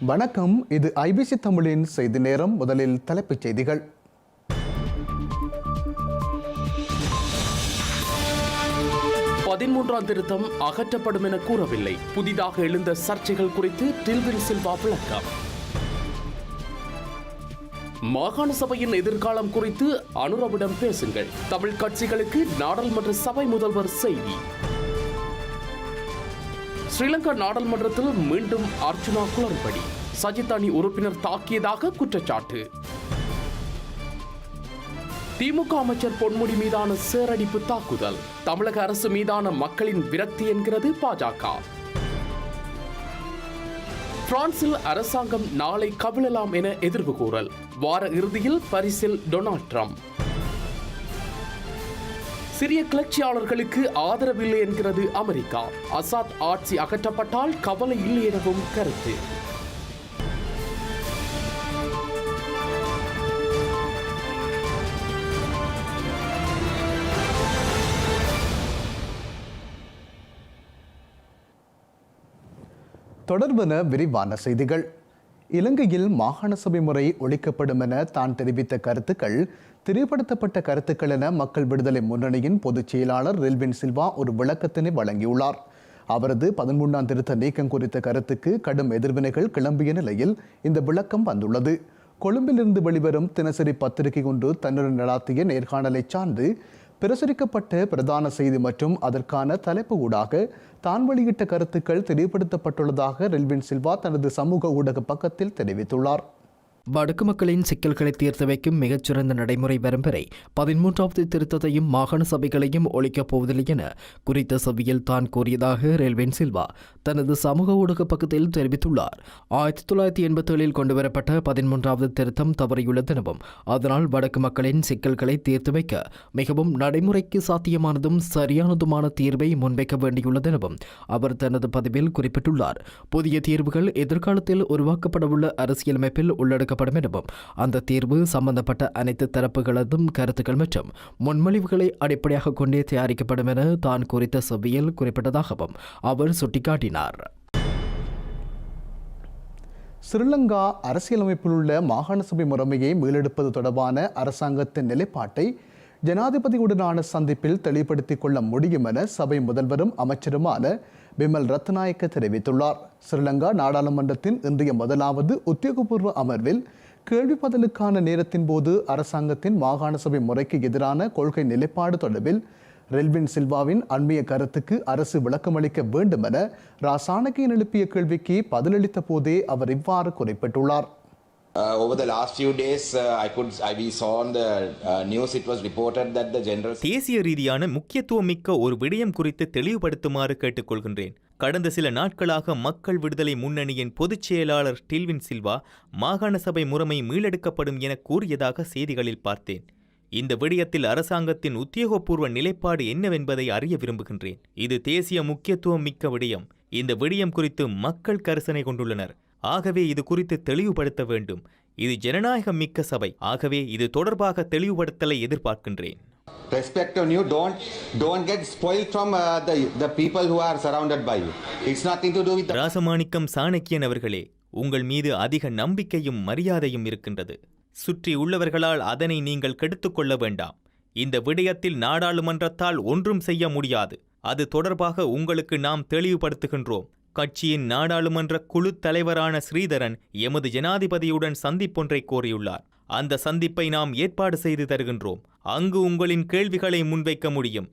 வணக்கம். இது ஐபிசி தமிழின் செய்தி நேரம். முதலில் தலைப்புச் செய்திகள். பதிமூன்றாம் திருத்தம் அகற்றப்படும் என கூறவில்லை. புதிதாக எழுந்த சர்ச்சைகள் குறித்து டில்வின் சில்வா விளக்கம். மாகாண சபையின் எதிர்காலம் குறித்து அனுரவிடம் பேசுங்கள். தமிழ் கட்சிகளுக்கு நாடாளுமன்ற சபை முதல்வர் செய்தி. ஸ்ரீலங்கா நாடாளுமன்றத்தில் மீண்டும் அர்ச்சுனா குளறுபடி. சஜித் அணி உறுப்பினர் தாக்கியதாக குற்றச்சாட்டு. திமுக அமைச்சர் பொன்முடி மீதான சேரடிப்பு தாக்குதல். தமிழக அரசு மீதான மக்களின் விரக்தி என்கிறது பாஜக. பிரான்சில் அரசாங்கம் நாளை கவிழலாம் என எதிர்வு கூறல். வார இறுதியில் பரிசில் டொனால்ட் ட்ரம்ப். சிறிய கிளர்ச்சியாளர்களுக்கு ஆதரவில்லை என்கிறது அமெரிக்கா. அசாத் ஆட்சி அகற்றப்பட்டால் கவலை இல்லை எனவும் கருத்து. தொடர்புன விரிவான செய்திகள். இலங்கையில் மாகாண சபை முறை ஒழிக்கப்படும் என தான் தெரிவித்த கருத்துக்கள் திரைப்படுத்தப்பட்ட கருத்துக்கள் என மக்கள் விடுதலை முன்னணியின் பொதுச் செயலாளர் ரெல்வின் சில்வா ஒரு விளக்கத்தினை வழங்கியுள்ளார். அவரது பதிமூன்றாம் திருத்த நீக்கம் குறித்த கருத்துக்கு கடும் எதிர்வினைகள் கிளம்பிய நிலையில் இந்த விளக்கம் வந்துள்ளது. கொழும்பிலிருந்து வெளிவரும் தினசரி பத்திரிகை கொண்டு தன்னுடன் நடாத்திய நேர்காணலை சார்ந்து பிரசுரிக்கப்பட்ட பிரதான செய்தி மற்றும் அதற்கான தலைப்பு ஊடாக தான் வெளியிட்ட கருத்துக்கள் தெளிவுபடுத்தப்பட்டுள்ளதாக ரெல்வின் சில்வா தனது சமூக ஊடக பக்கத்தில் தெரிவித்துள்ளார். வடக்கு மக்களின் சிக்கல்களை தீர்த்து வைக்கும் மிகச்சிறந்த நடைமுறை வரம்பரை பதிமூன்றாவது திருத்தத்தையும் மாகாண சபைகளையும் ஒழிக்கப் போவதில்லை என குறித்த சபையில் தான் கூறியதாக ரெல்வின் சில்வா தனது சமூக ஊடக பக்கத்தில் தெரிவித்துள்ளார். ஆயிரத்தி தொள்ளாயிரத்தி எண்பத்தி ஏழில் கொண்டுவரப்பட்ட பதிமூன்றாவது திருத்தம் தவறியுள்ளது எனவும் அதனால் வடக்கு மக்களின் சிக்கல்களை தீர்த்து வைக்க மிகவும் நடைமுறைக்கு சாத்தியமானதும் சரியானதுமான தீர்வை முன்வைக்க வேண்டியுள்ளது எனவும் அவர் தனது பதிவில் குறிப்பிட்டுள்ளார். புதிய தீர்வுகள் எதிர்காலத்தில் உருவாக்கப்படவுள்ள அரசியலமைப்பில் உள்ளடக்க உள்ளடக்கப்படும் எனவும் அந்த தீர்வு சம்பந்தப்பட்ட அனைத்து தரப்புகளதும் கருத்துக்கள் மற்றும் முன்மொழிவுகளை அடிப்படையாக கொண்டே தயாரிக்கப்படும் என தான் குறித்த சபையில் குறிப்பிட்டதாகவும் அவர் சுட்டிக்காட்டினார். ஸ்ரீலங்கா அரசியலமைப்பில் உள்ள மாகாண சபை முறைமையை மீளெடுப்பது தொடர்பான அரசாங்கத்தின் நிலைப்பாட்டை ஜனாதிபதியுடனான சந்திப்பில் தெளிவுபடுத்திக் கொள்ள முடியும் என சபை முதல்வரும் அமைச்சருமான பிமல் ரத்நாயக்க தெரிவித்துள்ளார். ஸ்ரீலங்கா நாடாளுமன்றத்தின் இன்றைய முதலாவது உத்தியோகபூர்வ அமர்வில் கேள்வி பதிலுக்கான நேரத்தின் போது அரசாங்கத்தின் மாகாண சபை முறைக்கு எதிரான கொள்கை நிலைப்பாடு தொடர்பில் ரெல்வின் சில்வாவின் அண்மைய கருத்துக்கு அரசு விளக்கமளிக்க வேண்டும் என ராசானகியன் எழுப்பிய கேள்விக்கு பதிலளித்த போதே அவர் இவ்வாறு குறிப்பிட்டுள்ளார். தேசிய ரீதியான முக்கியத்துவம் மிக்க ஒரு விடயம் குறித்து தெளிவுபடுத்துமாறு கேட்டுக்கொள்கின்றேன். கடந்த சில நாட்களாக மக்கள் விடுதலை முன்னணியின் பொதுச் செயலாளர் டில்வின் சில்வா மாகாண சபை முறைமை மீளெடுக்கப்படும் என கூறியதாக செய்திகளில் பார்த்தேன். இந்த விடயத்தில் அரசாங்கத்தின் உத்தியோகபூர்வ நிலைப்பாடு என்னவென்பதை அறிய விரும்புகின்றேன். இது தேசிய முக்கியத்துவம் மிக்க விடயம். இந்த விடயம் குறித்து மக்கள் கரிசனை கொண்டுள்ளனர். ஆகவே இது குறித்து தெளிவுபடுத்த வேண்டும். இது ஜனநாயகம் மிக்க சபை. ஆகவே இது தொடர்பாக தெளிவுபடுத்தலை எதிர்பார்க்கின்றேன். Respect on you. Don't don't get spoiled from uh, the the people who are surrounded by you. It's nothing to do with the Rasamanickam சாணக்கியன் அவர்களே உங்கள் மீது அதிக நம்பிக்கையும் மரியாதையும் இருக்கின்றது. சுற்றி உள்ளவர்களால் அதனை நீங்கள் கெடுத்துக்கொள்ள வேண்டாம். இந்த விடயத்தில் நாடாளுமன்றத்தால் ஒன்றும் செய்ய முடியாது. அது தொடர்பாக உங்களுக்கு நாம் தெளிவுபடுத்துகின்றோம். கட்சியின் நாடாளுமன்ற குழு தலைவரான ஸ்ரீதரன் எமது ஜனாதிபதியுடன் சந்திப்பொன்றை கோரியுள்ளார். அந்த சந்திப்பை நாம் ஏற்பாடு செய்து தருகின்றோம். அங்கு உங்களின் கேள்விகளை முன்வைக்க முடியும்.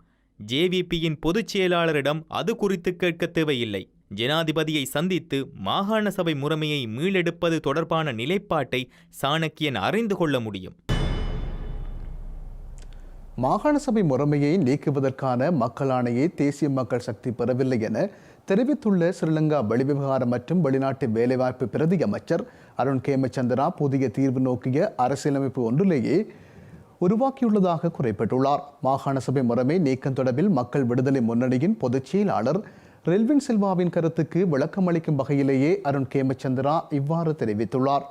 ஜேவிபியின் பொதுச் செயலாளரிடம் அது குறித்து கேட்க தேவையில்லை. ஜனாதிபதியை சந்தித்து மாகாண சபை முறைமையை மீளெடுப்பது தொடர்பான நிலைப்பாட்டை சாணக்கியன் அறிந்து கொள்ள முடியும். மாகாண சபை முறைமையை நீக்குவதற்கான மக்களாணையை தேசிய மக்கள் சக்தி பெறவில்லை என தெரிவித்துள்ள ஸ்ரீலங்கா வெளிவிவகாரம் மற்றும் வெளிநாட்டு வேலைவாய்ப்பு பிரதி அமைச்சர் அருண் கேமச்சந்திரா புதிய தீர்வு நோக்கிய அரசியலமைப்பு ஒன்றிலேயே உருவாக்கியுள்ளதாக குறிப்பிட்டுள்ளார். மாகாண சபை முறைமை நீக்கம் தொடர்பில் மக்கள் விடுதலை முன்னணியின் பொதுச் செயலாளர் ரெல்வின் சில்வாவின் கருத்துக்கு விளக்கமளிக்கும் வகையிலேயே அருண் கேமச்சந்திரா இவ்வாறு தெரிவித்துள்ளார்.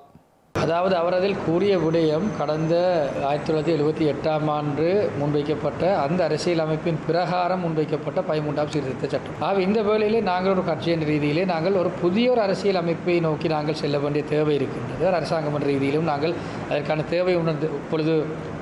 அதாவது அவர் அதில் கூறிய விடயம் கடந்த ஆயிரத்தி தொள்ளாயிரத்தி எழுபத்தி எட்டாம் ஆண்டு முன்வைக்கப்பட்ட அந்த அரசியல் அமைப்பின் பிரகாரம் முன்வைக்கப்பட்ட பதிமூன்றாம் சீர்திருத்த சட்டம். ஆக இந்த வேளையிலே நாங்கள் ஒரு கட்சி என்ற ரீதியிலே நாங்கள் ஒரு புதிய ஒரு அரசியல் அமைப்பை நோக்கி நாங்கள் செல்ல வேண்டிய தேவை இருக்கின்றது. அரசாங்கம் என்ற ரீதியிலும் நாங்கள் அதற்கான தேவை உணர்ந்து இப்பொழுது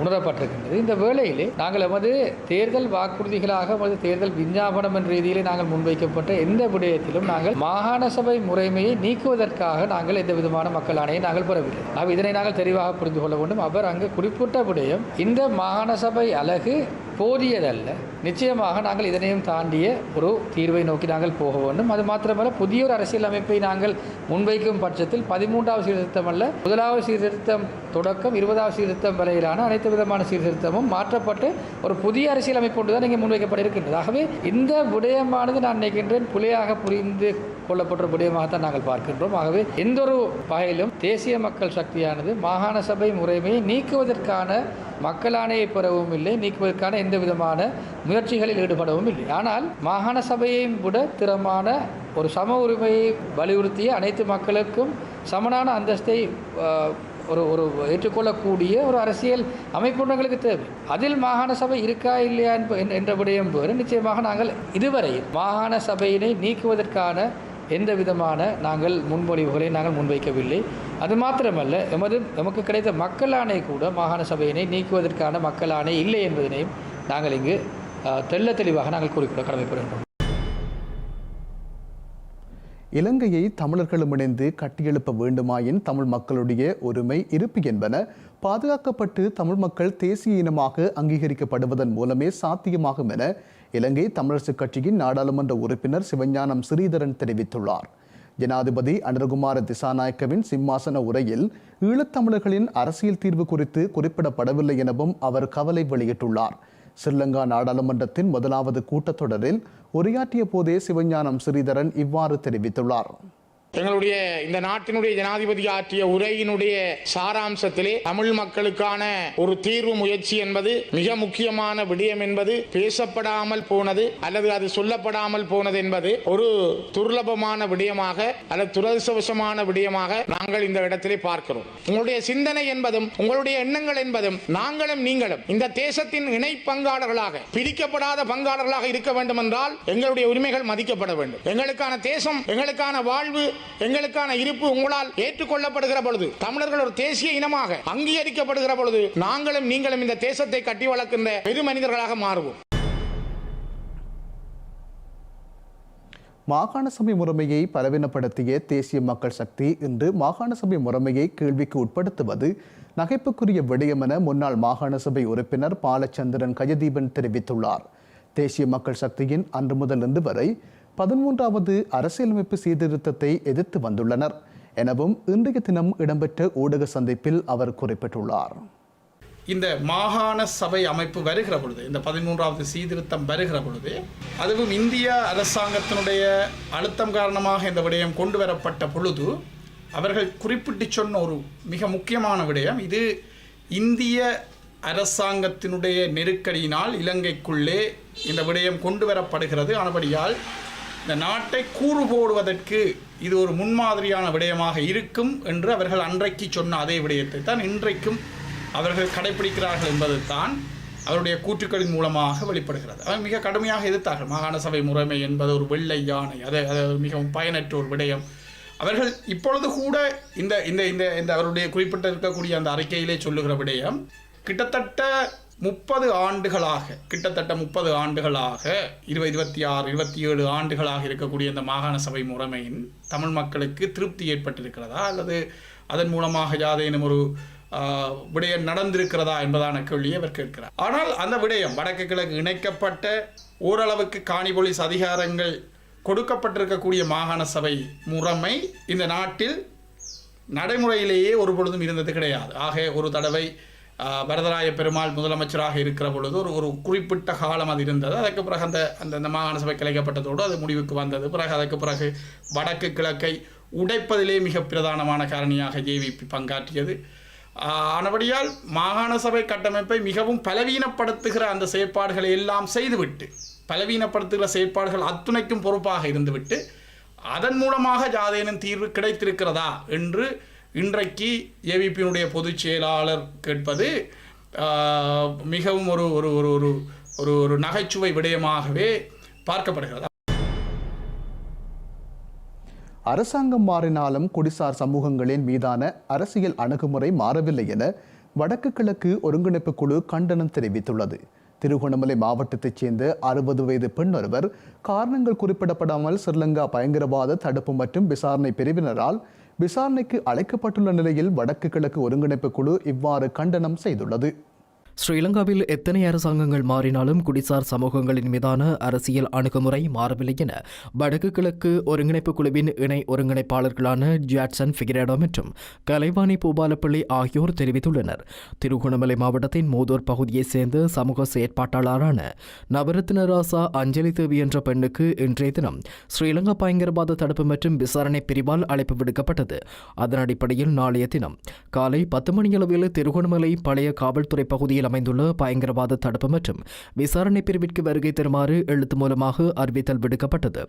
உணரப்பட்டிருக்கின்றது. இந்த வேளையிலே நாங்கள் எமது தேர்தல் வாக்குறுதிகளாக எமது தேர்தல் விஞ்ஞாபனம் என்ற ரீதியிலே நாங்கள் முன்வைக்கப்பட்ட எந்த விடயத்திலும் நாங்கள் மாகாண சபை முறைமையை நீக்குவதற்காக நாங்கள் எந்த விதமான மக்கள் ஆணையை நாங்கள் பெறவில்லை. ஆக இதனை நாங்கள் தெளிவாக புரிந்து கொள்ள வேண்டும். அவர் அங்கு குறிப்பிட்டபடியும் இந்த மாகாண சபை அழகு போதியதல்ல. நிச்சயமாக நாங்கள் இதனையும் தாண்டிய ஒரு தீர்வை நோக்கி நாங்கள் போக வேண்டும். அது மாத்திரமல்ல புதிய ஒரு அரசியல் அமைப்பை நாங்கள் முன்வைக்கும் பட்சத்தில் பதிமூன்றாவது சீர்திருத்தம் அல்ல முதலாவது சீர்திருத்தம் தொடக்கம் இருபதாவது சீர்திருத்தம் வரையிலான அனைத்து விதமான சீர்திருத்தமும் மாற்றப்பட்டு ஒரு புதிய அரசியல் அமைப்பு ஒன்று தான் இங்கே முன்வைக்கப்பட்டிருக்கின்றது ஆகவே இந்த விடயமானது நான் நினைக்கின்றேன் புலியாக புரிந்து கொள்ளப்பட்ட விடயமாகத்தான் நாங்கள் பார்க்கின்றோம். ஆகவே எந்த ஒரு வகையிலும் தேசிய மக்கள் சக்தியானது மாகாண சபை முறைமையை நீக்குவதற்கான மக்கள் பெறவும் இல்லை நீக்குவதற்கான எந்த விதமான முயற்சிகளில் ஈடுபடவும் இல்லை. ஆனால் மாகாண சபையையும் விட திறமான ஒரு சம உரிமையை வலியுறுத்திய அனைத்து மக்களுக்கும் சமனான அந்தஸ்தை ஒரு ஒரு ஏற்றுக்கொள்ளக்கூடிய ஒரு அரசியல் அமைப்புணங்களுக்கு தேவை. அதில் மாகாண சபை இருக்கா இல்லையா என்ப- என்ற விடயம் வேறு. நிச்சயமாக நாங்கள் இதுவரை மாகாண சபையினை நீக்குவதற்கான எந்த விதமான நாங்கள் முன்மொழிவுகளை நாங்கள் முன்வைக்கவில்லை. அது மாத்திரமல்ல எமது எமக்கு கிடைத்த மக்கள் ஆணை கூட மாகாண சபையினை நீக்குவதற்கான மக்கள் ஆணை இல்லை என்பதனையும் நாங்கள் இங்கு தெல்ல தெளிவாக நாங்கள் கூறிக்கொள்ள கடமைப்படுகின்றோம். இலங்கையை தமிழர்களும் இணைந்து கட்டியெழுப்ப வேண்டுமாயின் தமிழ் மக்களுடைய ஒருமை இருப்பு என்பன பாதுகாக்கப்பட்டு தமிழ் மக்கள் தேசிய இனமாக அங்கீகரிக்கப்படுவதன் மூலமே சாத்தியமாகும் என இலங்கை தமிழரசுக் கட்சியின் நாடாளுமன்ற உறுப்பினர் சிவஞானம் ஸ்ரீதரன் தெரிவித்துள்ளார். ஜனாதிபதி அனுரகுமார திசாநாயக்கவின் சிம்மாசன உரையில் ஈழத்தமிழர்களின் அரசியல் தீர்வு குறித்து குறிப்பிடப்படவில்லை எனவும் அவர் கவலை வெளியிட்டுள்ளார். ஸ்ரீலங்கா நாடாளுமன்றத்தின் முதலாவது கூட்டத்தொடரில் உரையாற்றிய போதே சிவஞானம் ஸ்ரீதரன் இவ்வாறு தெரிவித்துள்ளார். எங்களுடைய இந்த நாட்டினுடைய ஜனாதிபதி ஆற்றிய உரையினுடைய சாராம்சத்திலே தமிழ் மக்களுக்கான ஒரு தீர்வு முயற்சி என்பது மிக முக்கியமான விடயம் என்பது பேசப்படாமல் போனது அல்லது அது சொல்லப்படாமல் போனது என்பது ஒரு துர்லபமான விடயமாக அல்லது துரதிருஷ்டவசமான விடயமாக நாங்கள் இந்த இடத்திலே பார்க்கிறோம். உங்களுடைய சிந்தனை என்பதும் உங்களுடைய எண்ணங்கள் என்பதும் நாங்களும் நீங்களும் இந்த தேசத்தின் இணை பங்காளர்களாக பிரிக்கப்படாத பங்காளர்களாக இருக்க வேண்டும் என்றால் எங்களுடைய உரிமைகள் மதிக்கப்பட வேண்டும். எங்களுக்கான தேசம் எங்களுக்கான வாழ்வு எங்களுக்கான இருப்பு உங்களால் ஏற்றுக்கொள்ளப்படுகிற பொழுது தமிழர்கள் ஒரு தேசிய இனமாக அங்கீகரிக்கப்படுகிற பொழுது நாங்களும் நீங்களும் இந்த தேசத்தை கட்டி வளர்க்கின்ற பெரு மனிதர்களாக மாறுவோம். மாகாண சபை முறைமையை பலவீனப்படுத்திய தேசிய மக்கள் சக்தி இன்று மாகாண சபை முறைமையை கேள்விக்கு உட்படுத்துவது நகைப்புக்குரிய விடயம் என முன்னாள் மாகாண சபை உறுப்பினர் பாலச்சந்திரன் கஜதீபன் தெரிவித்துள்ளார். தேசிய மக்கள் சக்தியின் அன்று முதல் இன்று வரை பதிமூன்றாவது அரசியலமைப்பு சீர்திருத்தத்தை எதிர்த்து வந்துள்ளனர் எனவும் இன்றைய தினம் இடம்பெற்ற ஊடக சந்திப்பில் அவர் குறிப்பிட்டுள்ளார். இந்த மாகாண சபை அமைப்பு வருகிற பொழுது இந்த பதிமூன்றாவது சீர்திருத்தம் வருகிற பொழுது அதுவும் இந்திய அரசாங்கத்தினுடைய அழுத்தம் காரணமாக இந்த விடயம் கொண்டு வரப்பட்ட பொழுது அவர்கள் குறிப்பிட்டு சொன்ன ஒரு மிக முக்கியமான விடயம் இது இந்திய அரசாங்கத்தினுடைய நெருக்கடியினால் இலங்கைக்குள்ளே இந்த விடயம் கொண்டு வரப்படுகிறது. ஆனபடியால் இந்த நாட்டை கூறு போடுவதற்கு இது ஒரு முன்மாதிரியான விடயமாக இருக்கும் என்று அவர்கள் அன்றைக்கு சொன்ன அதே விடயத்தை தான் இன்றைக்கும் அவர்கள் கடைபிடிக்கிறார்கள் என்பதுதான் அவருடைய கூற்றுக்களின் மூலமாக வெளிப்படுகிறது. அவர் மிக கடுமையாக எதிர்த்தார்கள். மாகாண சபை முறைமை என்பது ஒரு வெள்ளை யானை. அது அது மிகவும் பயனற்ற ஒரு விடயம். அவர்கள் இப்பொழுது கூட இந்த இந்த இந்த இந்த அவருடைய குறிப்பிட்ட இருக்கக்கூடிய அந்த அறிக்கையிலே சொல்லுகிற விடயம் கிட்டத்தட்ட முப்பது ஆண்டுகளாக கிட்டத்தட்ட முப்பது ஆண்டுகளாக இருபது இருபத்தி ஆறு இருபத்தி ஏழு ஆண்டுகளாக இருக்கக்கூடிய இந்த மாகாண சபை முறைமையின் தமிழ் மக்களுக்கு திருப்தி ஏற்பட்டிருக்கிறதா? அல்லது அதன் மூலமாக யாதேனும் ஒரு விடயம் நடந்திருக்கிறதா என்பதான கேள்வியை அவர் கேட்கிறார். ஆனால் அந்த விடயம் வடக்கு கிழக்கு இணைக்கப்பட்ட ஓரளவுக்கு காணி போலீஸ் அதிகாரங்கள் கொடுக்கப்பட்டிருக்கக்கூடிய மாகாண சபை முறைமை இந்த நாட்டில் நடைமுறையிலேயே ஒரு பொழுதும் இருந்தது கிடையாது. ஆக ஒரு தடவை வரதராய பெருமாள் முதலமைச்சராக இருக்கிற பொழுது ஒரு ஒரு குறிப்பிட்ட காலம் அது இருந்தது. அதற்கு பிறகு அந்த அந்த அந்த மாகாண சபை கலைக்கப்பட்டதோடு அது முடிவுக்கு வந்தது. பிறகு அதற்கு பிறகு வடக்கு கிழக்கை உடைப்பதிலே மிக பிரதானமான காரணியாக ஜேவிபி பங்காற்றியது. ஆனபடியால் மாகாண சபை கட்டமைப்பை மிகவும் பலவீனப்படுத்துகிற அந்த செயற்பாடுகளை எல்லாம் செய்துவிட்டு பலவீனப்படுத்துகிற செயற்பாடுகள் அத்துணைக்கும் பொறுப்பாக இருந்துவிட்டு அதன் மூலமாக யாதேனும் தீர்வு கிடைத்திருக்கிறதா என்று இன்றைக்கு ஏவிபியினுடைய பொதுச் செயலாளர் கேட்பது ஆஹ், மிகவும் ஒரு ஒரு ஒரு ஒரு ஒரு ஒரு நகைச்சுவை விடயமாகவே பார்க்கப்படுகிறது. அரசாங்கம் மாறினாலும் குடிசார் சமூகங்களின் மீதான அரசியல் அணுகுமுறை மாறவில்லை என வடக்கு கிழக்கு ஒருங்கிணைப்பு குழு கண்டனம் தெரிவித்துள்ளது. திருகோணமலை மாவட்டத்தைச் சேர்ந்த அறுபது வயது பெண் ஒருவர் காரணங்கள் குறிப்பிடப்படாமல் ஸ்ரீலங்கா பயங்கரவாத தடுப்பு மற்றும் விசாரணை பிரிவினரால் விசாரணைக்கு அழைக்கப்பட்டுள்ள நிலையில் வடக்கு கிழக்கு ஒருங்கிணைப்பு குழு இவ்வாறு கண்டனம் செய்துள்ளது. ஸ்ரீலங்காவில் எத்தனை அரசாங்கங்கள் மாறினாலும் குடிசார் சமூகங்களின் மீதான அரசியல் அணுகுமுறை மாறவில்லை என வடக்கு கிழக்கு ஒருங்கிணைப்பு குழுவின் இணை ஒருங்கிணைப்பாளர்களான ஜாட்சன் ஃபிகிரேடோ மற்றும் கலைவாணி பூபாலப்பள்ளி ஆகியோர் தெரிவித்துள்ளனர். திருகோணமலை மாவட்டத்தின் மூதூர் பகுதியைச் சேர்ந்த சமூக செயற்பாட்டாளரான நவரத்ன ராசா அஞ்சலி தேவி என்ற பெண்ணுக்கு இன்றைய தினம் ஸ்ரீலங்கா பயங்கரவாத தடுப்பு மற்றும் விசாரணை பிரிவால் அழைப்பு விடுக்கப்பட்டது. அதன் அடிப்படையில் நாளைய தினம் காலை பத்து மணியளவில் திருகோணமலை பழைய காவல்துறை பகுதியில் அமைந்துள்ள பயங்கரவாத தடுப்பு மற்றும் விசாரணை பிரிவிற்கு வருகை தருமாறு எழுத்து மூலமாக அறிவித்தல் விடுக்கப்பட்டது.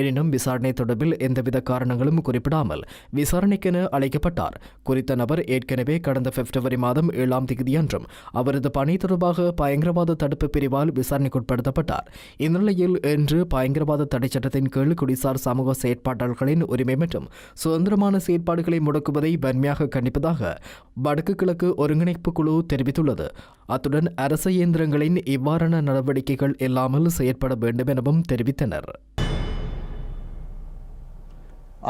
எனினும் விசாரணை தொடர்பில் எந்தவித காரணங்களும் குறிப்பிடாமல் விசாரணைக்கென அழைக்கப்பட்டார். குறித்த நபர் ஏற்கனவே கடந்த பிப்ரவரி மாதம் ஏழாம் தேதியன்றும் அவரது பணி தொடர்பாக பயங்கரவாத தடுப்பு பிரிவால் விசாரணைக்குட்படுத்தப்பட்டார். இந்நிலையில் இன்று பயங்கரவாத தடை சட்டத்தின் கீழ் குடிசார் சமூக செயற்பாட்டாளர்களின் உரிமை மற்றும் சுதந்திரமான செயற்பாடுகளை முடக்குவதை வன்மையாக கண்டிப்பதாக வடக்கு கிழக்கு ஒருங்கிணைப்பு குழு தெரிவித்துள்ளது. அத்துடன் அரச இயந்திரங்களின் இவ்வாறான நடவடிக்கைகள் இல்லாமல் செயற்பட வேண்டும் எனவும் தெரிவித்தனர்.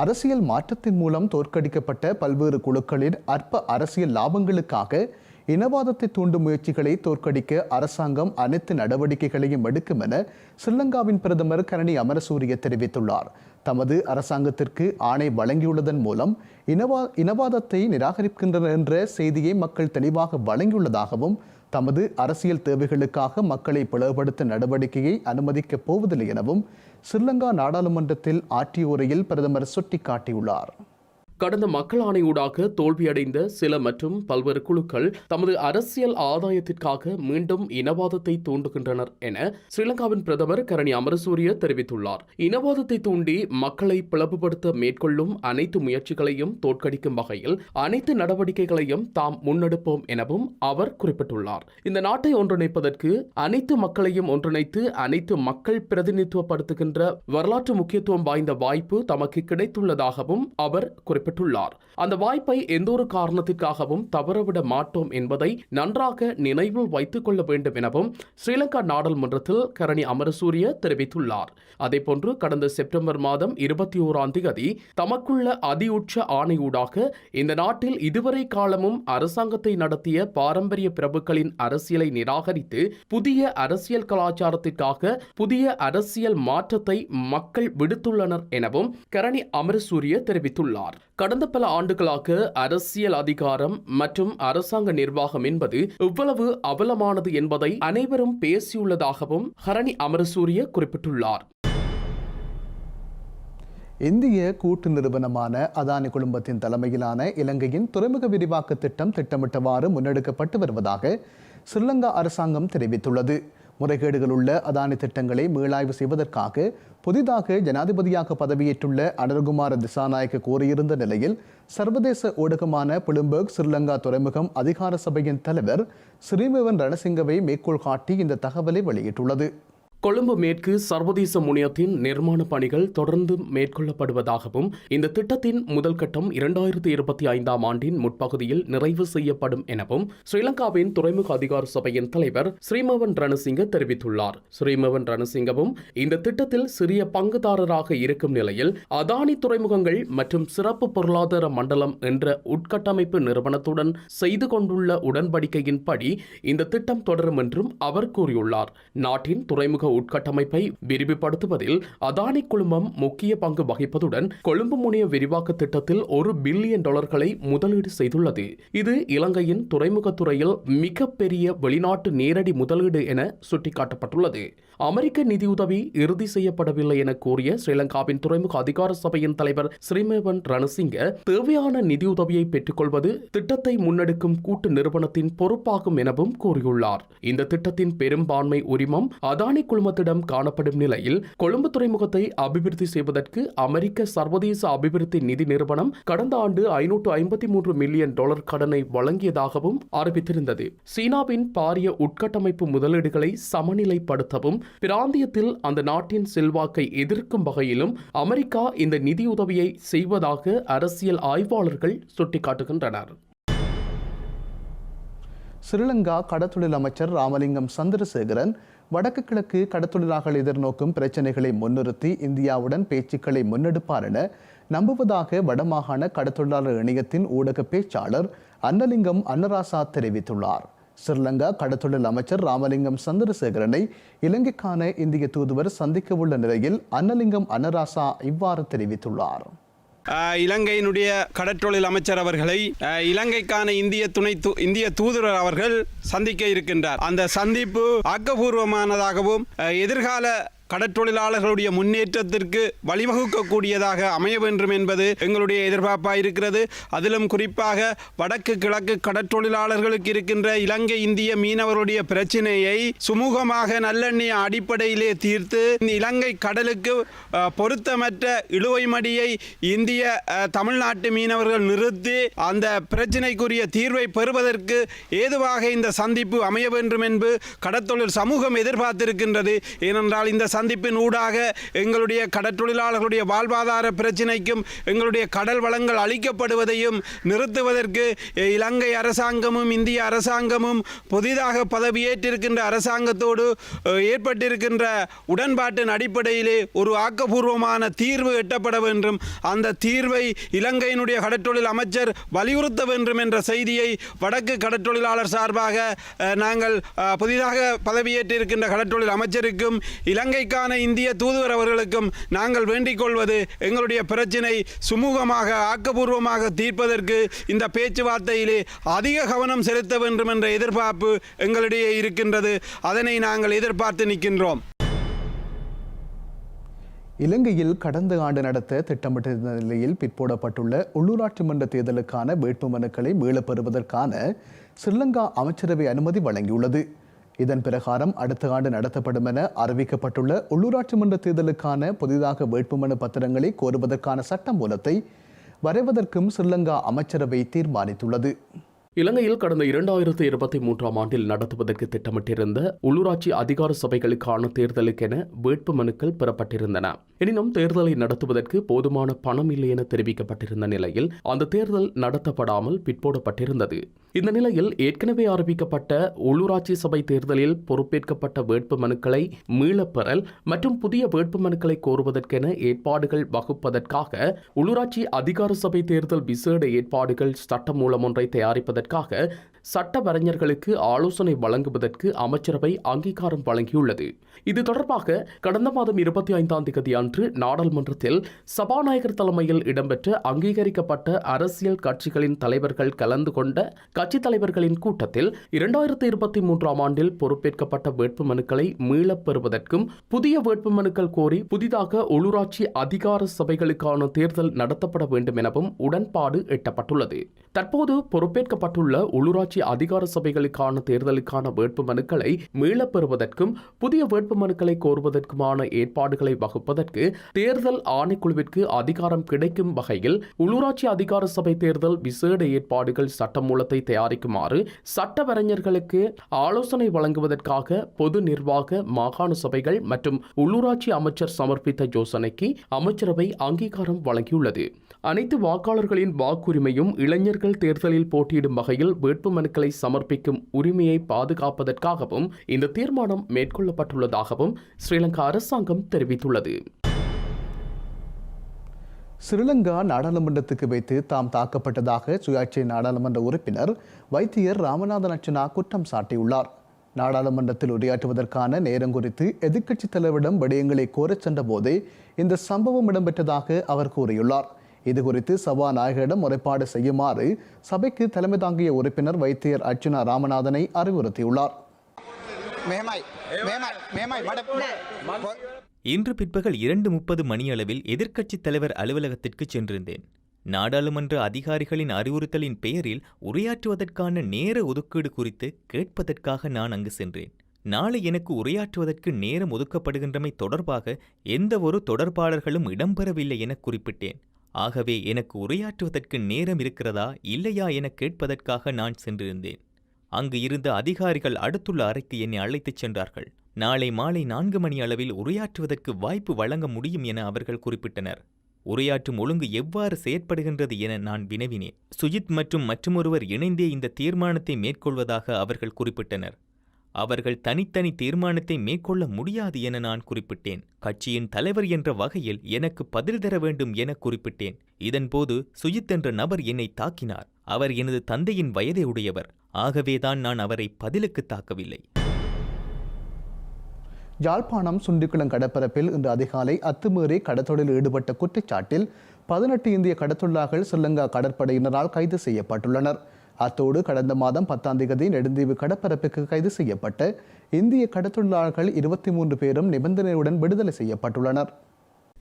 அரசியல் மாற்றத்தின் மூலம் தோற்கடிக்கப்பட்ட பல்வேறு குழுக்களின் அற்ப அரசியல் லாபங்களுக்காக இனவாதத்தை தூண்டும் முயற்சிகளை தோற்கடிக்க அரசாங்கம் அனைத்து நடவடிக்கைகளையும் எடுக்கும் என ஸ்ரீலங்காவின் பிரதமர் கரணி அமரசூரிய தெரிவித்துள்ளார். தமது அரசாங்கத்திற்கு ஆணை வழங்கியுள்ளதன் மூலம் இனவா இனவாதத்தை நிராகரிக்கின்றனர் என்ற செய்தியை மக்கள் தெளிவாக வழங்கியுள்ளதாகவும் தமது அரசியல் தேவைகளுக்காக மக்களை பிளவுபடுத்த நடவடிக்கையை அனுமதிக்கப் போவதில்லை எனவும் ஸ்ரீலங்கா நாடாளுமன்றத்தில் ஆற்றிய உரையில் பிரதமர் சுட்டிக்காட்டியுள்ளார். கடந்த மக்கள் ஆணையூடாக தோல்வியடைந்த சில மற்றும் பல்வேறு குழுக்கள் தமது அரசியல் ஆதாயத்திற்காக மீண்டும் இனவாதத்தை தூண்டுகின்றனர் என ஸ்ரீலங்காவின் பிரதமர் கரணி அமரசூரிய தெரிவித்துள்ளார். இனவாதத்தை தூண்டி மக்களை பிளவுபடுத்த மேற்கொள்ளும் அனைத்து முயற்சிகளையும் தோற்கடிக்கும் வகையில் அனைத்து நடவடிக்கைகளையும் தாம் முன்னெடுப்போம் எனவும் அவர் குறிப்பிட்டுள்ளார். இந்த நாட்டை ஒன்றிணைப்பதற்கு அனைத்து மக்களையும் ஒன்றிணைத்து அனைத்து மக்கள் பிரதிநிதித்துவப்படுத்துகின்ற வரலாற்று முக்கியத்துவம் வாய்ந்த வாய்ப்பு தமக்கு கிடைத்துள்ளதாகவும் அவர் குறிப்பிட்டுள்ளார் அந்த வாய்ப்பை எந்தொரு காரணத்திற்காகவும் தவறவிட மாட்டோம் என்பதை நன்றாக நினைவில் வைத்துக் கொள்ள வேண்டும் எனவும் ஸ்ரீலங்கா நாடாளுமன்றத்தில் கரணி அமரசூரிய தெரிவித்துள்ளார். அதேபோன்று கடந்த செப்டம்பர் மாதம் இருபத்தி ஓராம் தேதி தமக்குள்ள அதியுச்ச ஆணையூடாக இந்த நாட்டில் இதுவரை காலமும் அரசாங்கத்தை நடத்திய பாரம்பரிய பிரபுக்களின் அரசியலை நிராகரித்து புதிய அரசியல் கலாச்சாரத்திற்காக புதிய அரசியல் மாற்றத்தை மக்கள் விடுத்துள்ளனர் எனவும் கரணி அமரசூரிய தெரிவித்துள்ளார். கடந்த பல ஆண்டுகளாக அரசியல் அதிகாரம் மற்றும் அரசாங்க நிர்வாகம் என்பது இவ்வளவு அவலமானது என்பதை அனைவரும் பேசியுள்ளதாகவும் ஹரணி அமரசூரிய குறிப்பிட்டுள்ளார். இந்திய கூட்டு நிறுவனமான அதானி குழுமத்தின் தலைமையிலான இலங்கையின் துறைமுக விரிவாக்க திட்டம் திட்டமிட்டவாறு முன்னெடுக்கப்பட்டு வருவதாக ஸ்ரீலங்கா அரசாங்கம் தெரிவித்துள்ளது. முறைகேடுகள் உள்ள அதானி திட்டங்களை மீளாய்வு செய்வதற்காக புதிதாக ஜனாதிபதியாக பதவியேற்றுள்ள அனுர்குமார திசாநாயக்க கோரியிருந்த நிலையில் சர்வதேச ஊடகமான புளும்பர்க் ஸ்ரீலங்கா துறைமுகம் அதிகார சபையின் தலைவர் ஸ்ரீமேவன் ரணசிங்கவை மேற்கோள் காட்டி இந்த தகவலை வெளியிட்டுள்ளது. கொழும்பு மேற்கு சர்வதேச முனையத்தின் நிர்மாண பணிகள் தொடர்ந்து மேற்கொள்ளப்படுவதாகவும் இந்த திட்டத்தின் முதல் கட்டம் இரண்டாயிரத்தி இருபத்தி ஐந்தாம் ஆண்டின் முற்பகுதியில் நிறைவு செய்யப்படும் எனவும் ஸ்ரீலங்காவின் துறைமுக அதிகார சபையின் தலைவர் ஸ்ரீமவன் ரணசிங்க தெரிவித்துள்ளார். ஸ்ரீமவன் ரணசிங்கவும் இந்த திட்டத்தில் சிறிய பங்குதாரராக இருக்கும் நிலையில் அதானி துறைமுகங்கள் மற்றும் சிறப்பு பொருளாதார மண்டலம் என்ற உட்கட்டமைப்பு நிறுவனத்துடன் செய்து கொண்டுள்ள உடன்படிக்கையின்படி இந்த திட்டம் தொடரும் என்றும் அவர் கூறியுள்ளார். நாட்டின் துறைமுக உட்கட்டமைப்பை விரிவுபடுத்துவதில் அதானி குழுமம் முக்கிய பங்கு வகிப்பதுடன் கொழும்பு முனைய விரிவாக்க திட்டத்தில் ஒரு பில்லியன் டாலர்களை முதலீடு செய்துள்ளது. இது இலங்கையின் துறைமுகத்துறையில் மிகப்பெரிய வெளிநாட்டு நேரடி முதலீடு என சுட்டிக்காட்டப்பட்டுள்ளது. அமெரிக்க நிதியுதவி இறுதி செய்யப்படவில்லை என கூறிய ஸ்ரீலங்காவின் துறைமுக அதிகார சபையின் தலைவர் ஸ்ரீமேவன் ரணசிங்க தேவையான நிதியுதவியை பெற்றுக்கொள்வது திட்டத்தை முன்னெடுக்கும் கூட்டு நிறுவனத்தின் பொறுப்பாகும் எனவும் கூறியுள்ளார். இந்த திட்டத்தின் பெரும்பான்மை உரிமம் அதானி குழுமத்திடம் காணப்படும் நிலையில் கொழும்பு துறைமுகத்தை அபிவிருத்தி செய்வதற்கு அமெரிக்க சர்வதேச அபிவிருத்தி நிதி நிறுவனம் கடந்த ஆண்டு ஐநூற்று ஐம்பத்தி மூன்று மில்லியன் டாலர் கடனை வழங்கியதாகவும் அறிவித்திருந்தது. சீனாவின் பாரிய உட்கட்டமைப்பு முதலீடுகளை சமநிலைப்படுத்தவும் பிராந்தியத்தில் அந்த நாட்டின் செல்வாக்கை எதிர்க்கும் வகையிலும் அமெரிக்கா இந்த நிதியுதவியை செய்வதாக அரசியல் ஆய்வாளர்கள் சுட்டிக்காட்டுகின்றனர். ஸ்ரீலங்கா கடத்தொழில் அமைச்சர் ராமலிங்கம் சந்திரசேகரன் வடக்கு கிழக்கு கடத்தொழிலாளர்கள் எதிர்நோக்கும் பிரச்சினைகளை முன்னிறுத்தி இந்தியாவுடன் பேச்சுக்களை முன்னெடுப்பார் என நம்புவதாக வடமாகாண கடத்தொழிலாளர் இணையத்தின் ஊடக பேச்சாளர் அன்னலிங்கம் அன்னராசா தெரிவித்துள்ளார். ஸ்ரீலங்கா கடத்தொழில் அமைச்சர் ராமலிங்கம் சந்திரசேகரனை இலங்கைக்கான இந்திய தூதுவர் சந்திக்க உள்ள நிலையில் அன்னலிங்கம் அன்னராசா இவ்வாறு தெரிவித்துள்ளார். இலங்கையினுடைய கடற்றொழில் அமைச்சர் அவர்களை இலங்கைக்கான இந்திய துணை தூ- இந்திய தூதுவர் அவர்கள் சந்திக்க இருக்கின்றார். அந்த சந்திப்பு ஆக்கப்பூர்வமானதாகவும் எதிர்கால கடற்றொழிலாளர்களுடைய முன்னேற்றத்திற்கு வழிவகுக்கக்கூடியதாக அமைய வேண்டும் என்பது எங்களுடைய எதிர்பார்ப்பாக இருக்கிறது. அதிலும் குறிப்பாக வடக்கு கிழக்கு கடற்றொழிலாளர்களுக்கு இருக்கின்ற இலங்கை இந்திய மீனவருடைய பிரச்சினையை சுமூகமாக நல்லெண்ணெய் அடிப்படையிலே தீர்த்து இந்த இலங்கை கடலுக்கு பொருத்தமற்ற இழுவை மடியை இந்திய தமிழ்நாட்டு மீனவர்கள் நிறுத்தி அந்த பிரச்சினைக்குரிய தீர்வை பெறுவதற்கு ஏதுவாக இந்த சந்திப்பு அமைய வேண்டும் என்று கடற்தொழில் சமூகம் எதிர்பார்த்திருக்கின்றது. ஏனென்றால் இந்த சந்திப்பின் ஊடாக எங்களுடைய கடற்றொழிலாளர்களுடைய வாழ்வாதார பிரச்சினைக்கும் எங்களுடைய கடல் வளங்கள் அளிக்கப்படுவதையும் நிறுத்துவதற்கு இலங்கை அரசாங்கமும் இந்திய அரசாங்கமும் புதிதாக பதவியேற்றிருக்கின்ற அரசாங்கத்தோடு ஏற்பட்டிருக்கின்ற உடன்பாட்டின் அடிப்படையிலே ஒரு ஆக்கப்பூர்வமான தீர்வு எட்டப்பட வேண்டும். அந்த தீர்வை இலங்கையினுடைய கடற்றொழில் அமைச்சர் வலியுறுத்த வேண்டும் என்ற செய்தியை வடக்கு கடற்றொழிலாளர் சார்பாக நாங்கள் புதிதாக பதவியேற்றிருக்கின்ற கடற்றொழில் அமைச்சருக்கும் இலங்கை இலங்கைக்கான இந்திய தூதுவர் அவர்களுக்கும் நாங்கள் வேண்டிக் கொள்வது எங்களுடைய பிரச்சினை சுமூகமாக ஆக்கப்பூர்வமாக தீர்ப்பதற்கு இந்த பேச்சுவார்த்தையிலே அதிக கவனம் செலுத்த வேண்டும் என்ற எதிர்பார்ப்பு எங்களிடையே இருக்கின்றது. அதனை நாங்கள் எதிர்பார்த்து நிற்கின்றோம். இலங்கையில் கடந்த ஆண்டு நடத்த திட்டமிட்டிருந்த நிலையில் பிற்போடப்பட்டுள்ள உள்ளூராட்சி மன்ற தேர்தலுக்கான வேட்புமனுக்களை மீளப்பெறுவதற்கான ஸ்ரீலங்கா அமைச்சரவை அனுமதி வழங்கியுள்ளது. இதன் பிரகாரம் அடுத்த ஆண்டு நடத்தப்படும் என அறிவிக்கப்பட்டுள்ள உள்ளூராட்சி மன்ற தேர்தலுக்கான புதிதாக வேட்புமனு பத்திரங்களை கோருவதற்கான சட்டமூலத்தை வரைவதற்கும் ஸ்ரீலங்கா அமைச்சரவை தீர்மானித்துள்ளது. இலங்கையில் கடந்த இரண்டாயிரத்தி இருபத்தி மூன்றாம் ஆண்டில் நடத்துவதற்கு திட்டமிட்டிருந்த உள்ளூராட்சி அதிகார சபைகளுக்கான தேர்தலுக்கென வேட்பு மனுக்கள் பெறப்பட்டிருந்தன. எனினும் தேர்தலை நடத்துவதற்கு போதுமான பணம் இல்லை என தெரிவிக்கப்பட்டிருந்த நிலையில் அந்த தேர்தல் நடத்தப்படாமல் பிற்போடப்பட்டிருந்தது. இந்த நிலையில் ஏற்கனவே அறிவிக்கப்பட்ட உள்ளூராட்சி சபை தேர்தலில் பொறுப்பேற்கப்பட்ட வேட்பு மனுக்களை மீளப்பெறல் மற்றும் புதிய வேட்பு மனுக்களை கோருவதற்கென ஏற்பாடுகள் வகுப்பதற்காக உள்ளூராட்சி அதிகார சபை தேர்தல் விசேட ஏற்பாடுகள் சட்டமூலம் ஒன்றை தயாரிப்பதற்கு சட்ட வரைஞர்களுக்கு ஆலோசனை வழங்குவதற்கு அமைச்சரவை அங்கீகாரம் வழங்கியுள்ளது. இது தொடர்பாக கடந்த மாதம் இருபத்தி ஐந்தாம் தேதி அன்று நாடாளுமன்றத்தில் சபாநாயகர் தலைமையில் இடம்பெற்ற அங்கீகரிக்கப்பட்ட அரசியல் கட்சிகளின் தலைவர்கள் கலந்து கொண்ட கட்சித் தலைவர்களின் கூட்டத்தில் இரண்டாயிரத்தி இருபத்தி மூன்றாம் ஆண்டில் பொறுப்பேற்கப்பட்ட வேட்புமனுக்களை மீளப் பெறுவதற்கும் புதிய வேட்புமனுக்கள் கோரி புதிதாக உள்ளூராட்சி அதிகார சபைகளுக்கான தேர்தல் நடத்தப்பட வேண்டும் எனவும் உடன்பாடு எட்டப்பட்டுள்ளது. தற்போது பொறுப்பேற்கப்பட்ட பொறுப்பேற்கப்பட்டுள்ள உள்ளூராட்சி அதிகார சபைகளுக்கான தேர்தலுக்கான வேட்புமனுக்களை மீளப் பெறுவதற்கும் புதிய வேட்புமனுக்களை கோருவதற்குமான ஏற்பாடுகளை வகுப்பதற்கு தேர்தல் ஆணைக்குழுவிற்கு அதிகாரம் கிடைக்கும் வகையில் உள்ளூராட்சி அதிகார சபை தேர்தல் விசேட ஏற்பாடுகள் சட்டமூலத்தை தயாரிக்குமாறு சட்டவரைஞர்களுக்கு ஆலோசனை வழங்குவதற்காக பொது நிர்வாக மாகாண சபைகள் மற்றும் உள்ளூராட்சி அமைச்சர் சமர்ப்பித்த யோசனைக்கு அமைச்சரவை அங்கீகாரம் வழங்கியுள்ளது. அனைத்து வாக்காளர்களின் வாக்குரிமையும் இளைஞர்கள் தேர்தலில் போட்டியிடும் வகையில் வேட்புமனுக்களை சமர்ப்பிக்கும் உரிமையை பாதுகாப்பதற்காகவும் இந்த தீர்மானம் மேற்கொள்ளப்பட்டுள்ளதாகவும் ஸ்ரீலங்கா அரசாங்கம் தெரிவித்துள்ளது. ஸ்ரீலங்கா நாடாளுமன்றத்துக்கு வைத்து தாம் தாக்கப்பட்டதாக சுயாட்சி நாடாளுமன்ற உறுப்பினர் வைத்தியர் ராமநாதன் அர்ச்சனா குற்றம் சாட்டியுள்ளார். நாடாளுமன்றத்தில் உரையாற்றுவதற்கான நேரம் குறித்து எதிர்க்கட்சித் தலைவரிடம் விடயங்களை கோரச் சென்ற போதே இந்த சம்பவம் இடம்பெற்றதாக அவர் கூறியுள்ளார். இதுகுறித்து சபாநாயகரிடம் முறைப்பாடு செய்யுமாறு சபைக்கு தலைமை தாங்கிய உறுப்பினர் வைத்தியர் அர்ச்சுனா ராமநாதனை அறிவுறுத்தியுள்ளார். இன்று பிற்பகல் இரண்டு முப்பது மணியளவில் எதிர்க்கட்சித் தலைவர் அலுவலகத்திற்கு சென்றிருந்தேன். நாடாளுமன்ற அதிகாரிகளின் அறிவுறுத்தலின் பெயரில் உரையாற்றுவதற்கான நேர ஒதுக்கீடு குறித்து கேட்பதற்காக நான் அங்கு சென்றேன். நாளை எனக்கு உரையாற்றுவதற்கு நேரம் ஒதுக்கப்படுகின்றமை தொடர்பாக எந்தவொரு தொடர்பாளர்களும் இடம்பெறவில்லை என குறிப்பிட்டேன். ஆகவே எனக்கு உரையாற்றுவதற்கு நேரம் இருக்கிறதா இல்லையா என கேட்பதற்காக நான் சென்றிருந்தேன். அங்கு இருந்த அதிகாரிகள் அடுத்துள்ள அறைக்கு என்னை அழைத்துச் சென்றார்கள். நாளை மாலை நான்கு மணி அளவில் உரையாற்றுவதற்கு வாய்ப்பு வழங்க முடியும் என அவர்கள் குறிப்பிட்டனர். உரையாற்றும் ஒழுங்கு எவ்வாறு செயற்படுகின்றது என நான் வினவினேன். சுஜித் மற்றும் மற்றொருவர் இணைந்தே இந்த தீர்மானத்தை மேற்கொள்வதாக அவர்கள் குறிப்பிட்டனர். அவர்கள் தனித்தனி தீர்மானத்தை மேற்கொள்ள முடியாது என நான் குறிப்பிட்டேன். கட்சியின் தலைவர் என்ற வகையில் எனக்கு பதில் தர வேண்டும் என குறிப்பிட்டேன். இதன்போது சுஜித் என்ற நபர் என்னை தாக்கினார். அவர் எனது தந்தையின் வயதை உடையவர். ஆகவேதான் நான் அவரை பதிலுக்கு தாக்கவில்லை. யாழ்ப்பாணம் சுண்டிக்குளம் கடற்பரப்பில் இன்று அதிகாலை அத்துமீறி கடத்தொழில் ஈடுபட்ட குற்றச்சாட்டில் பதினெட்டு இந்திய கடத்தொழிலாளர்கள் ஸ்ரீலங்கா கடற்படையினரால் கைது செய்யப்பட்டுள்ளனர். அத்தோடு கடந்த மாதம் பத்தாம் தேதி நெடுந்தீவு கடற்பரப்புக்கு கைது செய்யப்பட்ட இந்திய கடத்தொழிலாளர்கள் இருபத்தி மூன்று பேரும் நிபந்தனையுடன் விடுதலை செய்யப்பட்டுள்ளனர்.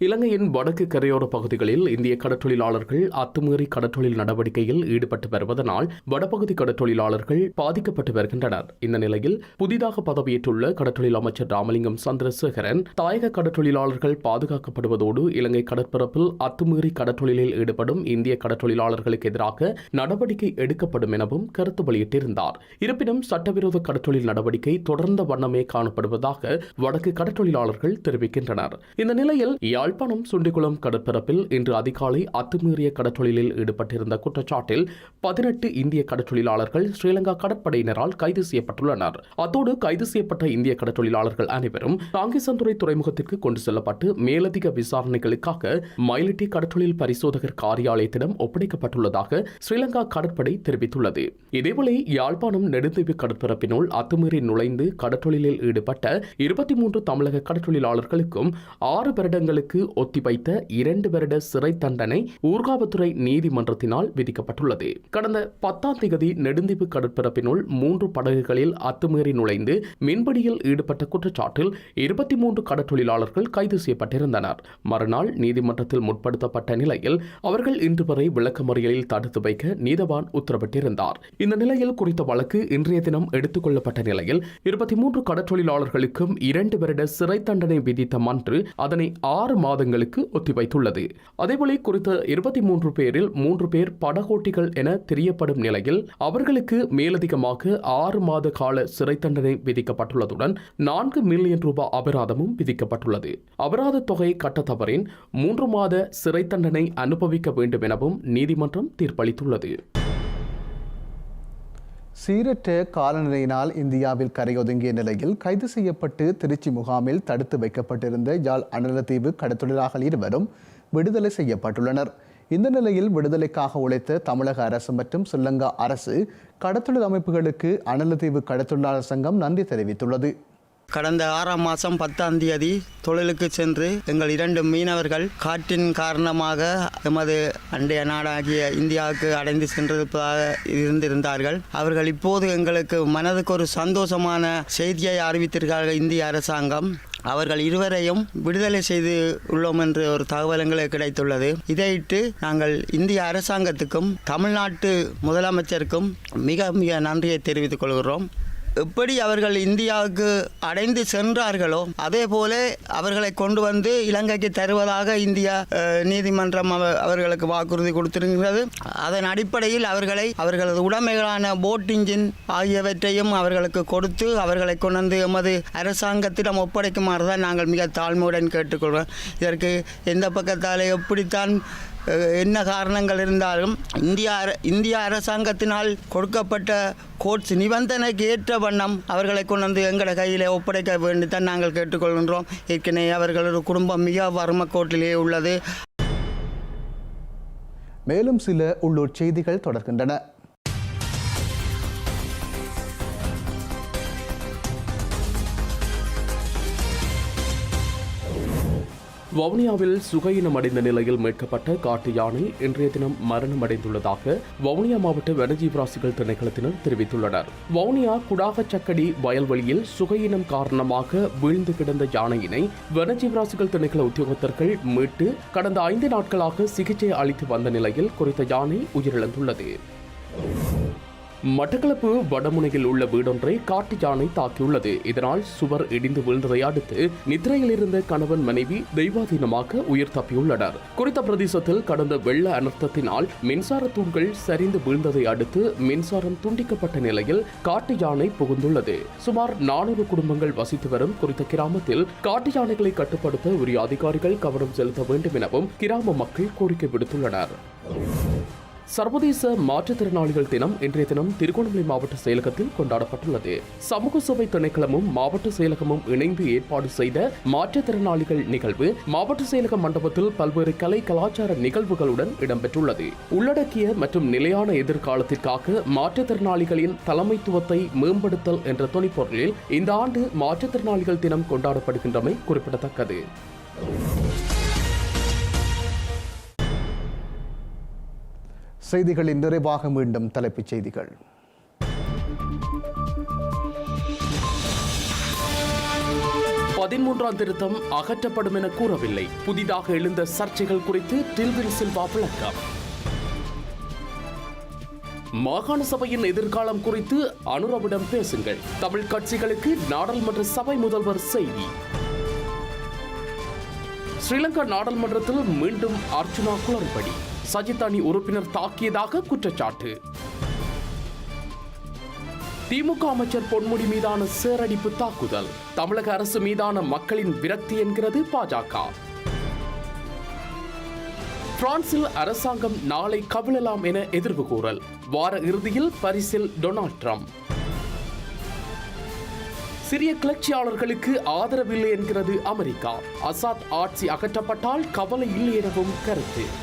இலங்கையின் வடக்கு கரையோர பகுதிகளில் இந்திய கடற்றொழிலாளர்கள் அத்துமீறி கடற்றொழில் நடவடிக்கையில் ஈடுபட்டு வருவதனால் வடபகுதி கடற்றொழிலாளர்கள் பாதிக்கப்பட்டு வருகின்றனர். இந்த நிலையில் புதிதாக பதவியேற்றுள்ள கடற்றொழில் அமைச்சர் ராமலிங்கம் சந்திரசேகரன் தாயக கடற்றொழிலாளர்கள் பாதுகாக்கப்படுவதோடு இலங்கை கடற்பரப்பில் அத்துமீறி கடற்றொழிலில் ஈடுபடும் இந்திய கடற்றொழிலாளர்களுக்கு எதிராக நடவடிக்கை எடுக்கப்படும் எனவும் கருத்து வெளியிட்டிருந்தார். இருப்பினும் சட்டவிரோத கடற்றொழில் நடவடிக்கை தொடர்ந்த வண்ணமே காணப்படுவதாக வடக்கு கடற்றொழிலாளர்கள் தெரிவிக்கின்றனர். இந்த நிலையில் யாழ்ப்பாணம் சுண்டிக்குளம் கடற்பரப்பில் இன்று அதிகாலை அத்துமீறிய கடற்றொழிலில் ஈடுபட்டிருந்த குற்றச்சாட்டில் பதினெட்டு இந்திய கடற்றொழிலாளர்கள் ஸ்ரீலங்கா கடற்படையினரால் கைது செய்யப்பட்டுள்ளனர். அத்தோடு கைது செய்யப்பட்ட இந்திய கடற்றொழிலாளர்கள் அனைவரும் காங்கேசந்துறை துறைமுகத்திற்கு கொண்டு செல்லப்பட்டு மேலதிக விசாரணைகளுக்காக மயிலிட்டி கடற்றொழில் பரிசோதகர் காரியாலயத்திடம் ஒப்படைக்கப்பட்டுள்ளதாக ஸ்ரீலங்கா கடற்படை தெரிவித்துள்ளது. இதேவேளை யாழ்ப்பாணம் நெடுந்தீவு கடற்பரப்பினுள் அத்துமீறி நுழைந்து கடற்றொழிலில் ஈடுபட்ட இருபத்தி மூன்று தமிழக கடற்றொழிலாளர்களுக்கும் ஆறு வருடங்களுக்கு ஒத்திவைத்த இரண்டு வருட சிறை தண்டனை ஊர்காவத்துறை நீதிமன்றத்தினால் விதிக்கப்பட்டுள்ளது. கடந்த பத்தாம் தேதி நெடுந்தீவு கடற்பரப்பினுள் மூன்று படகுகளில் அத்துமீறி நுழைந்து மின்படியில் ஈடுபட்ட குற்றச்சாட்டில் இருபத்தி மூன்று கடற்றொழிலாளர்கள் கைது செய்யப்பட்டிருந்தனர். மறுநாள் நீதிமன்றத்தில் முற்படுத்தப்பட்ட நிலையில் அவர்கள் இன்று வரை விளக்கமறியலில் தடுத்து வைக்க நீதவான் உத்தரவிட்டிருந்தார். இந்த நிலையில் குறித்த வழக்கு இன்றைய தினம் எடுத்துக் கொள்ளப்பட்ட நிலையில் இருபத்தி மூன்று கடற்றொழிலாளர்களுக்கும் இரண்டு வருட சிறை தண்டனை விதித்த மன்று அதனை ஆறு மாதங்களுக்கு ஒத்திவைத்துள்ளது. அதேபோல குறித்த இருபத்தி மூன்று பேரில் மூன்று பேர் படகோட்டிகள் என தெரியப்படும் நிலையில் அவர்களுக்கு மேலதிகமாக ஆறு மாத கால சிறை தண்டனை விதிக்கப்பட்டுள்ளதுடன் நான்கு மில்லியன் ரூபாய் அபராதமும் விதிக்கப்பட்டுள்ளது. அபராத தொகை கட்ட தவறின் மூன்று மாத சிறை தண்டனை அனுபவிக்க வேண்டும் எனவும் நீதிமன்றம் தீர்ப்பளித்துள்ளது. சீரற்ற காலநிலையினால் இந்தியாவில் கரையொதுங்கிய நிலையில் கைது செய்யப்பட்டு திருச்சி முகாமில் தடுத்து வைக்கப்பட்டிருந்த யாழ் அனலத்தீவு கடத்தொழிலாளர்கள் இருவரும் விடுதலை செய்யப்பட்டுள்ளனர். இந்த நிலையில் விடுதலைக்காக உழைத்த தமிழக அரசு மற்றும் ஸ்ரீலங்கா அரசு கடத்தொழில் அமைப்புகளுக்கு அனலத்தீவு கடத்தொழிலாளர் சங்கம் நன்றி தெரிவித்துள்ளது. கடந்த ஆறாம் மாதம் பத்தாம் தேதி தொழிலுக்கு சென்று எங்கள் இரண்டு மீனவர்கள் காற்றின் காரணமாக எமது அண்டைய நாடாகிய இந்தியாவுக்கு அடைந்து சென்றிருப்பதாக இருந்திருந்தார்கள். அவர்கள் இப்போது எங்களுக்கு மனதுக்கு ஒரு சந்தோஷமான செய்தியை அறிவித்திருக்கிறார்கள் இந்திய அரசாங்கம். அவர்கள் இருவரையும் விடுதலை செய்து உள்ளோம் என்று ஒரு தகவல் எங்களுக்கு கிடைத்துள்ளது. இதையிட்டு நாங்கள் இந்திய அரசாங்கத்துக்கும் தமிழ்நாட்டு முதலமைச்சருக்கும் மிக மிக நன்றியை தெரிவித்துக் கொள்கிறோம். எப்படி அவர்கள் இந்தியாவுக்கு அடைந்து சென்றார்களோ அதே போல அவர்களை கொண்டு வந்து இலங்கைக்கு தருவதாக இந்தியா நீதிமன்றம் அவ- அவர்களுக்கு வாக்குறுதி கொடுத்திருக்கிறது. அதன் அடிப்படையில் அவர்களை அவர்களது உடைமைகளான போட் இன்ஜின் ஆகியவற்றையும் அவர்களுக்கு கொடுத்து அவர்களை கொண்டு வந்து எமது அரசாங்கத்திடம் ஒப்படைக்குமாறு தான் நாங்கள் மிக தாழ்மையுடன் கேட்டுக்கொள்வோம் இதற்கு எந்த பக்கத்தால் எப்படித்தான் என்ன காரணங்கள் இருந்தாலும் இந்திய அர- இந்திய அரசாங்கத்தினால் கொடுக்கப்பட்ட கோட்ஸ் நிபந்தனைக்கு ஏற்ற வண்ணம் அவர்களை கொண்டு வந்து எங்களோட கையில் ஒப்படைக்க வேண்டித்தான் நாங்கள் கேட்டுக்கொள்கின்றோம். ஏற்கனவே அவர்களது குடும்பம் மிக வறும கோட்டிலேயே உள்ளது. மேலும் சில உள்ளூர் செய்திகள் தொடர்கின்றன. வவுனியாவில் சுகையினம் அடைந்த நிலையில் மீட்கப்பட்ட காட்டு யானை இன்றைய தினம் மரணமடைந்துள்ளதாக வவுனியா மாவட்ட வனஜீவராசிகள் திணைக்களத்தினர் தெரிவித்துள்ளனர். வவுனியா குடாகச்சக்கடி வயல்வெளியில் சுகையினம் காரணமாக வீழ்ந்து கிடந்த யானையினை வனஜீவராசிகள் திணைக்கள உத்தியோகத்தர்கள் மீட்டு கடந்த ஐந்து நாட்களாக சிகிச்சை அளித்து வந்த நிலையில் குறித்த யானை உயிரிழந்துள்ளது. மட்டக்களப்பு வடமுனையில் உள்ள வீடொன்றை காட்டு யானை தாக்கியுள்ளது. இதனால் சுவர் இடிந்து விழுந்ததை அடுத்து நித்திரையில் இருந்த கணவன் மனைவி தெய்வாதீனமாக உயிர் தப்பியுள்ளனர். குறித்த பிரதேசத்தில் கடந்த வெள்ள அனர்த்தத்தினால் மின்சார தூண்கள் சரிந்து வீழ்ந்ததை அடுத்து மின்சாரம் துண்டிக்கப்பட்ட நிலையில் காட்டு யானை புகுந்துள்ளது. சுமார் நானூறு குடும்பங்கள் வசித்து வரும் குறித்த கிராமத்தில் காட்டு யானைகளை கட்டுப்படுத்த உரிய அதிகாரிகள் கவனம் செலுத்த வேண்டும் எனவும் கிராம மக்கள் கோரிக்கை விடுத்துள்ளனர். சர்வதேச மாற்றுத்திறனாளிகள் தினம் இன்றைய தினம் திருகோணமலை மாவட்ட செயலகத்தில் கொண்டாடப்பட்டுள்ளது. சமூக சபை திணைக்களமும் மாவட்ட செயலகமும் இணைந்து ஏற்பாடு செய்த மாற்றுத்திறனாளிகள் நிகழ்வு மாவட்ட செயலக மண்டபத்தில் பல்வேறு கலை கலாச்சார நிகழ்வுகளுடன் இடம்பெற்றுள்ளது. உள்ளடக்கிய மற்றும் நிலையான எதிர்காலத்திற்காக மாற்றுத்திறனாளிகளின் தலைமைத்துவத்தை மேம்படுத்தல் என்ற துணைப்பொருளில் இந்த ஆண்டு மாற்றுத்திறனாளிகள் தினம் கொண்டாடப்படுகின்றமை குறிப்பிடத்தக்கது. செய்திகளின் நிறைவாக மீண்டும் தலைப்புச் செய்திகள். பதிமூன்றாம் திருத்தம் அகற்றப்படும் என கூறவில்லை. புதிதாக எழுந்த சர்ச்சைகள் குறித்து டில்வில் சில்வா விளக்கம். மாகாண சபையின் எதிர்காலம் குறித்து அனுரவிடம் பேசுங்கள். தமிழ் கட்சிகளுக்கு நாடாளுமன்ற சபை முதல்வர் செய்தி. ஸ்ரீலங்கா நாடாளுமன்றத்தில் மீண்டும் அர்ச்சுனா குளறுபடி. சஜித் அணி உறுப்பினர் தாக்கியதாக குற்றச்சாட்டு. திமுக அமைச்சர் பொன்முடி மீதான சேரடிப்பு தாக்குதல். தமிழக அரசு மீதான மக்களின் விரக்தி என்கிறது பாஜக. பிரான்சில் அரசாங்கம் நாளை கவிழலாம் என எதிர்வு கூறல். வார இறுதியில் பரிசில் டொனால்ட் ட்ரம்ப். சிறிய கிளர்ச்சியாளர்களுக்கு ஆதரவில்லை என்கிறது அமெரிக்கா. அசாத் ஆட்சி அகற்றப்பட்டால் கவலை இல்லை எனவும் கருத்து.